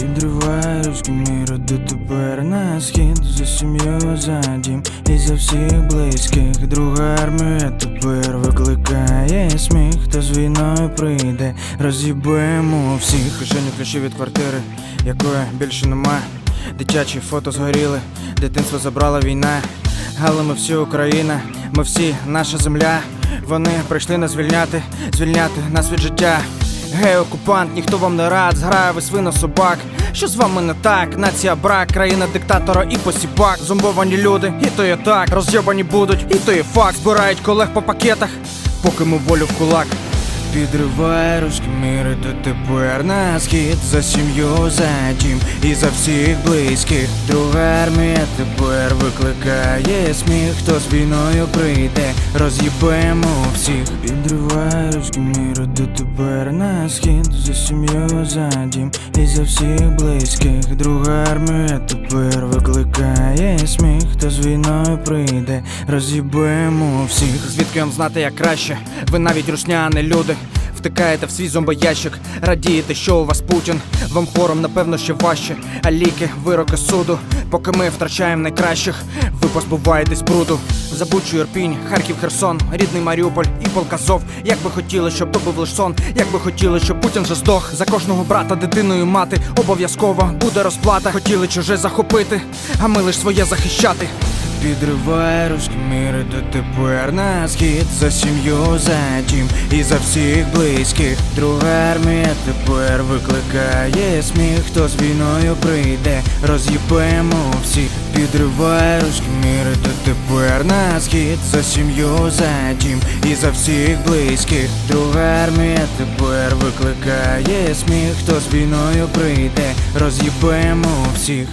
Підриває руську міру дотепер на схід за сім'ю за дім і за всіх близьких. Друга армія тепер викликає сміх, хто з війною прийде, роз'їбемо всіх. Кишені ключі від квартири, якої більше немає. Дитячі фото згоріли, дитинство забрала війна. Але ми всі Україна, ми всі наша земля. Вони прийшли нас звільняти, звільняти нас від життя. Гей, окупант, ніхто вам не рад, зграє ви свино собак. Що з вами не так? Нація брак, країна диктатора і посіпак. Зомбовані люди, і то є так, розйобані будуть, і то є факт. Збирають колег по пакетах, поки ми волю в кулак. Підриває руські міри дотепер на схід за сім'ю за дім і за всіх близьких. Друга армія тепер викликає сміх, хто з війною прийде, роз'їбемо всіх. Підриває руські міри дотепер на схід за сім'ю за дім і за всіх близьких. Друга армія тепер викликає сміх, хто з війною прийде, роз'їбемо всіх. Звідки вам знати як краще? Ви навіть русня, люди. Втикаєте в свій зомбоящик, радієте, що у вас Путін. Вам хором, напевно, ще важче. А ліки, вироки суду. Поки ми втрачаємо найкращих, ви позбуваєтесь бруду. Забучу Ірпінь, Харків, Херсон, рідний Маріуполь і Полказов. Як би хотіли, щоб то був лиш сон, як би хотіли, щоб Путін же здох. За кожного брата, дитину і мати обов'язково буде розплата. Хотіли чуже захопити, а ми лиш своє захищати. Підриває руські міри дотепер на схід за сім'ю за дім і за всіх близьких. Друга армія тепер викликає сміх, хто з війною прийде, роз'їбемо всіх. Підриває руські міри дотепер на схід за сім'ю за дім і за всіх близьких. Друга армія тепер викликає сміх, хто з війною прийде, роз'їбемо всіх.